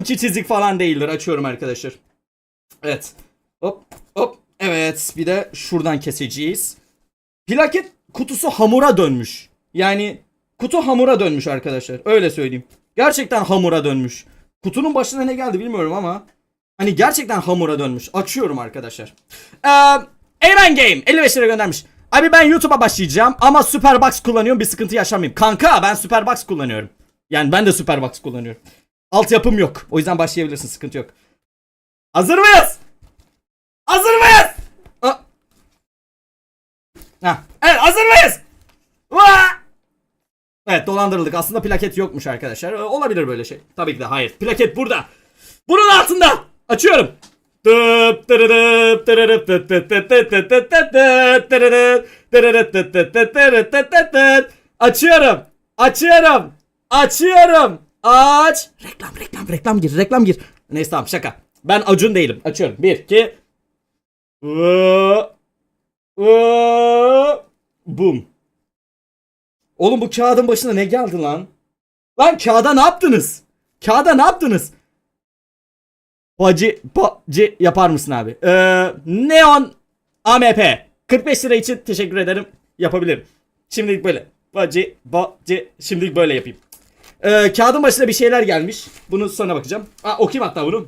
İki çizik falan değildir. Açıyorum arkadaşlar. Evet. Hop hop. Evet. Bir de şuradan keseceğiz. Plaket kutusu hamura dönmüş. Yani kutu hamura dönmüş arkadaşlar. Öyle söyleyeyim. Gerçekten hamura dönmüş. Kutunun başına ne geldi bilmiyorum ama hani gerçekten hamura dönmüş. Açıyorum arkadaşlar. Ee, Eymen Game 55 lira göndermiş. Abi ben YouTube'a başlayacağım ama Superbox kullanıyorum bir sıkıntı yaşamayayım. Kanka ben Superbox kullanıyorum. Yani ben de Superbox kullanıyorum. Altyapım yok. O yüzden başlayabilirsin sıkıntı yok. Hazır mıyız? Hazır mıyız? Ha. ha. Evet hazır mıyız? Vaa! Evet dolandırıldık. Aslında plaket yokmuş arkadaşlar. Olabilir böyle şey. Tabii ki de hayır. Plaket burada. Bunun altında. Açıyorum. Açıyorum. Açıyorum. Açıyorum. Aç. Reklam reklam reklam gir reklam gir. Neyse tamam şaka. Ben Acun değilim. Açıyorum. Bir iki. Vı- vı- Bum. Oğlum bu kağıdın başına ne geldi lan? Lan kağıda ne yaptınız? Kağıda ne yaptınız? Bacı, bacı yapar mısın abi? Ee, Neon AMP. 45 lira için teşekkür ederim. Yapabilirim. Şimdilik böyle. Bacı, bacı. Şimdilik böyle yapayım. Ee, kağıdın başına bir şeyler gelmiş. Bunu sonra bakacağım. Aa, okuyayım hatta bunu.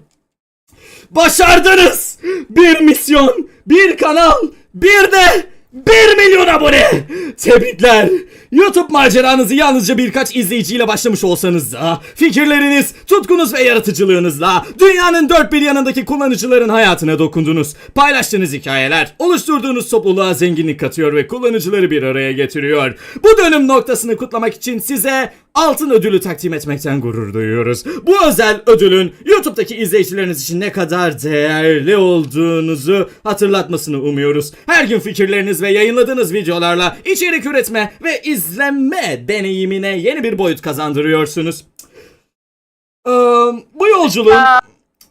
Başardınız! Bir misyon, bir kanal, bir de 1 milyon abone! Tebrikler! YouTube maceranızı yalnızca birkaç izleyiciyle başlamış olsanız da fikirleriniz, tutkunuz ve yaratıcılığınızla dünyanın dört bir yanındaki kullanıcıların hayatına dokundunuz. Paylaştığınız hikayeler, oluşturduğunuz topluluğa zenginlik katıyor ve kullanıcıları bir araya getiriyor. Bu dönüm noktasını kutlamak için size altın ödülü takdim etmekten gurur duyuyoruz. Bu özel ödülün YouTube'daki izleyicileriniz için ne kadar değerli olduğunuzu hatırlatmasını umuyoruz. Her gün fikirleriniz ve yayınladığınız videolarla içerik üretme ve izlenme deneyimine yeni bir boyut kazandırıyorsunuz. Ee, bu yolculuğun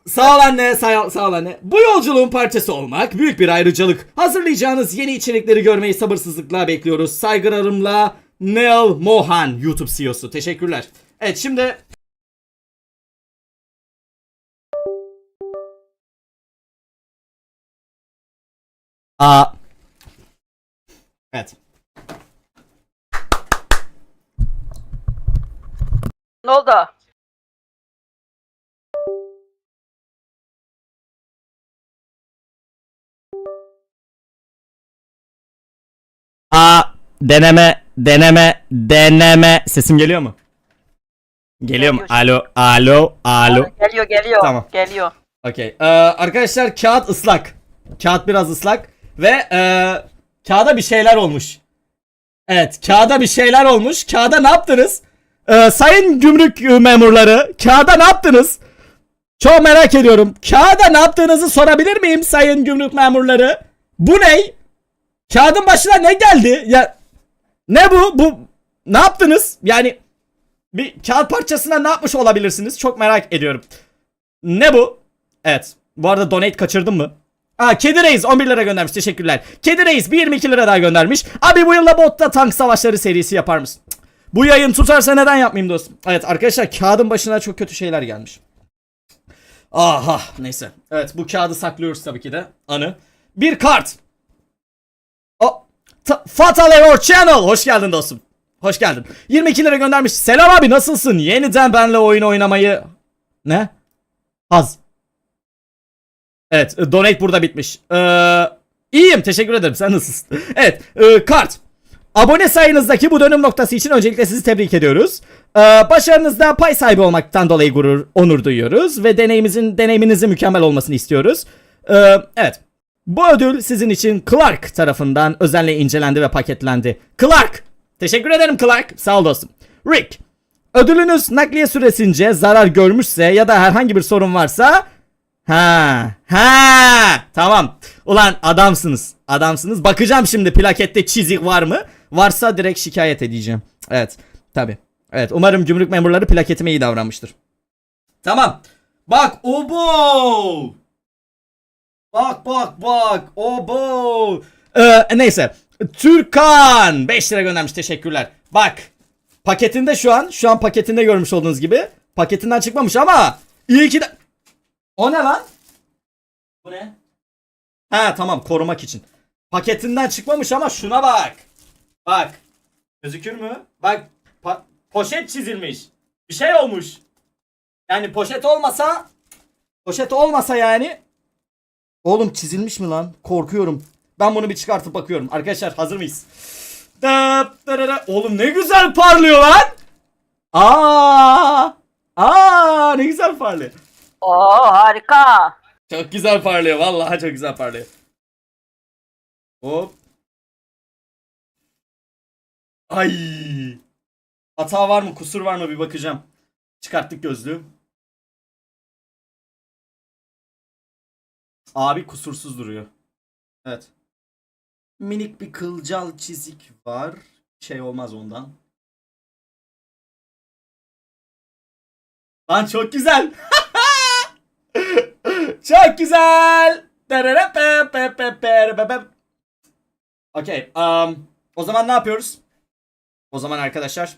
Sağ ol anne, sağ ol, sağ ol anne. Bu yolculuğun parçası olmak büyük bir ayrıcalık. Hazırlayacağınız yeni içerikleri görmeyi sabırsızlıkla bekliyoruz. Saygılarımla Neil Mohan, YouTube CEO'su. Teşekkürler. Evet şimdi... Aa. Evet. Ne oldu? Aa deneme deneme deneme sesim geliyor mu? Geliyor mu? Alo alo alo. Geliyor geliyor. Tamam. Geliyor. Okey. Ee, arkadaşlar kağıt ıslak. Kağıt biraz ıslak ve ee, kağıda bir şeyler olmuş. Evet, kağıda bir şeyler olmuş. Kağıda ne yaptınız? Ee, sayın gümrük e, memurları, kağıda ne yaptınız? Çok merak ediyorum. Kağıda ne yaptığınızı sorabilir miyim sayın gümrük memurları? Bu ne? Kağıdın başına ne geldi? Ya ne bu? Bu ne yaptınız? Yani bir kağıt parçasına ne yapmış olabilirsiniz? Çok merak ediyorum. Ne bu? Evet. Bu arada donate kaçırdım mı? Aa Kedi Reis 11 lira göndermiş. Teşekkürler. Kedi Reis bir 22 lira daha göndermiş. Abi bu yılda botta tank savaşları serisi yapar mısın? Bu yayın tutarsa neden yapmayayım dostum? Evet arkadaşlar kağıdın başına çok kötü şeyler gelmiş. Aha neyse. Evet bu kağıdı saklıyoruz tabii ki de. Anı. Bir kart. Fatal Error Channel. Hoş geldin dostum. Hoş geldin. 22 lira göndermiş. Selam abi nasılsın? Yeniden benle oyun oynamayı... Ne? Haz. Evet, e, donate burada bitmiş. Ee, iyiyim, teşekkür ederim. Sen nasılsın? evet, e, kart. Abone sayınızdaki bu dönüm noktası için öncelikle sizi tebrik ediyoruz. Ee, başarınızda pay sahibi olmaktan dolayı gurur, onur duyuyoruz ve deneyimizin deneyiminizin mükemmel olmasını istiyoruz. Ee, evet. Bu ödül sizin için Clark tarafından özenle incelendi ve paketlendi. Clark! Teşekkür ederim Clark. Sağ ol dostum. Rick. Ödülünüz nakliye süresince zarar görmüşse ya da herhangi bir sorun varsa Ha, ha, tamam. Ulan adamsınız. Adamsınız. Bakacağım şimdi plakette çizik var mı? Varsa direkt şikayet edeceğim. Evet, tabi. Evet, umarım gümrük memurları plaketime iyi davranmıştır. Tamam. Bak, obo. Bak, bak, bak, obo. Ee, neyse. Türkan 5 lira göndermiş. Teşekkürler. Bak. Paketinde şu an, şu an paketinde görmüş olduğunuz gibi paketinden çıkmamış ama İyi ki de... O ne lan? Bu ne? He tamam korumak için. Paketinden çıkmamış ama şuna bak. Bak. Gözükür mü? Bak poşet çizilmiş. Bir şey olmuş. Yani poşet olmasa poşet olmasa yani Oğlum çizilmiş mi lan? Korkuyorum. Ben bunu bir çıkartıp bakıyorum. Arkadaşlar hazır mıyız? Dıp dırırı. Oğlum ne güzel parlıyor lan. Aa! Aa ne güzel parlıyor. Oo harika. Çok güzel parlıyor. Vallahi çok güzel parlıyor. Hop. Ay. Hata var mı, kusur var mı bir bakacağım. Çıkarttık gözlüğü. Abi kusursuz duruyor. Evet. Minik bir kılcal çizik var. Şey olmaz ondan. Lan çok güzel. Çok güzel. Okey. Um, o zaman ne yapıyoruz? O zaman arkadaşlar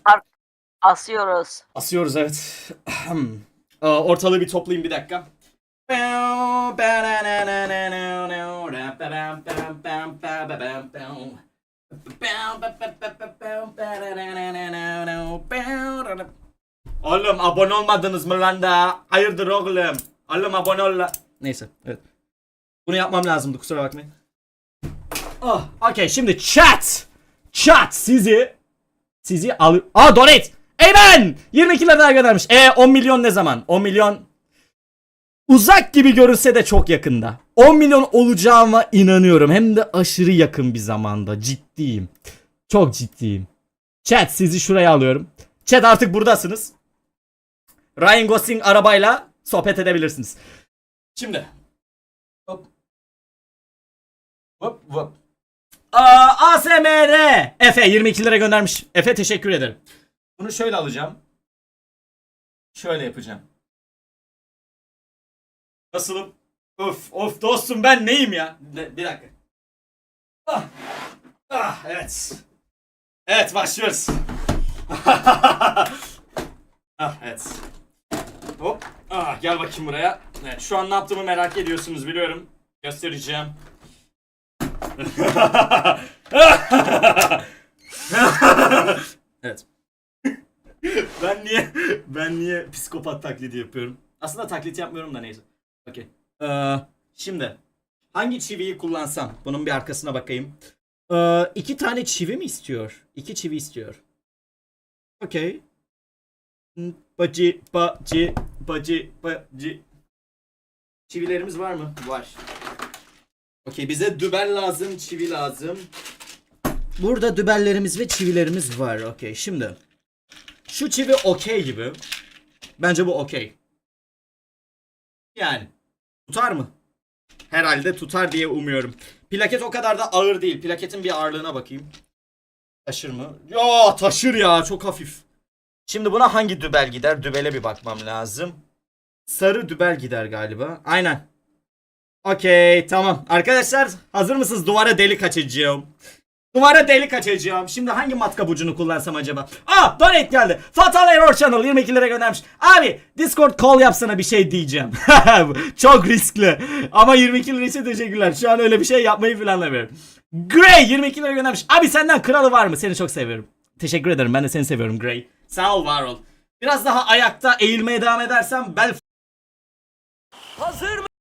Asıyoruz. asıyoruz evet. Aa, Ortalığı bir toplayayım bir dakika. Oğlum abone olmadınız mı lan da? Hayırdır oğlum? Oğlum abone ol Neyse evet. Bunu yapmam lazımdı kusura bakmayın. Oh, okey şimdi chat. Chat sizi sizi al... Aa donate. Amen. 22 lira daha göndermiş. E 10 milyon ne zaman? 10 milyon uzak gibi görünse de çok yakında. 10 milyon olacağıma inanıyorum. Hem de aşırı yakın bir zamanda. Ciddiyim. Çok ciddiyim. Chat sizi şuraya alıyorum. Chat artık buradasınız. Ryan Gosling arabayla sohbet edebilirsiniz. Şimdi. Hop. Hop hop. Aa, ASMR. Efe 22 lira göndermiş. Efe teşekkür ederim. Bunu şöyle alacağım. Şöyle yapacağım. Nasılım? Of of dostum ben neyim ya? Ne- bir dakika. Ah. Ah evet. Evet başlıyoruz. ah evet. Hop. Ah gel bakayım buraya. Evet şu an ne yaptığımı merak ediyorsunuz biliyorum. Göstereceğim. evet. ben niye ben niye psikopat taklidi yapıyorum? Aslında taklit yapmıyorum da neyse. Okey. Ee, şimdi hangi çiviyi kullansam? Bunun bir arkasına bakayım. Ee, iki tane çivi mi istiyor? İki çivi istiyor. Okey. Bacı, bacı, bacı, bacı. Çivilerimiz var mı? Var. Okey bize dübel lazım, çivi lazım. Burada dübellerimiz ve çivilerimiz var. Okey şimdi. Şu çivi okey gibi. Bence bu okey. Yani. Tutar mı? Herhalde tutar diye umuyorum. Plaket o kadar da ağır değil. Plaketin bir ağırlığına bakayım. Taşır mı? Ya taşır ya çok hafif. Şimdi buna hangi dübel gider? Dübele bir bakmam lazım. Sarı dübel gider galiba. Aynen. Okey tamam. Arkadaşlar hazır mısınız? Duvara delik açacağım. Duvara delik açacağım. Şimdi hangi matkap ucunu kullansam acaba? Aa donate geldi. Fatal Error Channel 22 lira göndermiş. Abi Discord call yapsana bir şey diyeceğim. Çok riskli. Ama 22 lira için teşekkürler. Şu an öyle bir şey yapmayı planlamıyorum. Gray 22 lira göndermiş. Abi senden kralı var mı? Seni çok seviyorum. Teşekkür ederim. Ben de seni seviyorum Gray. Sağ ol var ol. Biraz daha ayakta eğilmeye devam edersem bel